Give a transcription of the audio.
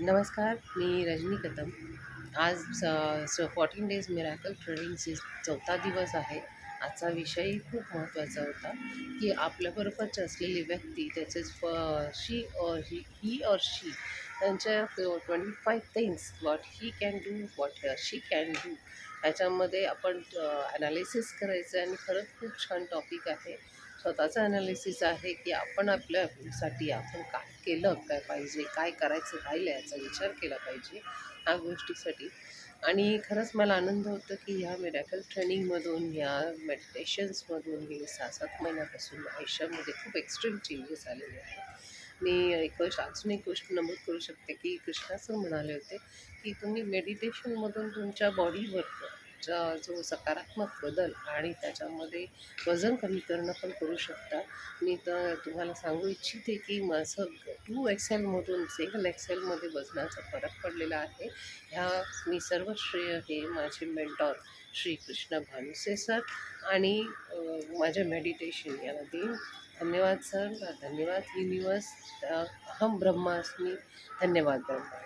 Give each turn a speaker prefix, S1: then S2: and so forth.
S1: नमस्कार मी रजनी कदम. आज स फॉर्टीन डेज मिरॅकल ट्रेनिंगचे चौथा दिवस आहे. आजचा विषयही खूप महत्त्वाचा होता की आपल्याबरोबरच असलेली व्यक्ती त्याचेच फ शी और ही ही और शी त्यांच्या twenty five things what he can do what she can do ह्याच्यामध्ये आपण ॲनालिसिस करायचं आणि खरंच खूप छान टॉपिक आहे. स्वतःचं ॲनालिसिस आहे की आपण आपल्यासाठी आपण काय केलं काय पाहिजे काय करायचं राहिलं याचा विचार केला पाहिजे ह्या गोष्टीसाठी. आणि खरंच मला आनंद होतो की ह्या मेडिकल ट्रेनिंगमधून ह्या मेडिटेशन्समधून गेली सहा सात महिन्यापासून आयुष्यामध्ये खूप एक्स्ट्रीम चेंजेस आलेले आहेत. मी एक गोष्ट अजून एक गोष्ट नमूद करू शकते की कृष्णा सर म्हणाले होते की तुम्ही मेडिटेशनमधून तुमच्या बॉडीवर जो सकारात्मक बदल आणि त्याच्यामध्ये वजन कमी करणं पण करू शकता. मी तर तुम्हाला सांगू इच्छिते की माझं टू एक्सेलमधून सिंगल एक्सेलमध्ये वजनाचा फरक पडलेला आहे. ह्या मी सर्व श्रेय हे माझे मेंटॉर श्री कृष्ण भानुसे सर आणि माझे माझ्या मेडिटेशन याला देईन धन्यवाद सर धन्यवाद युनिवर्स अहम ब्रह्मास्मी. धन्यवाद ब्रह्मा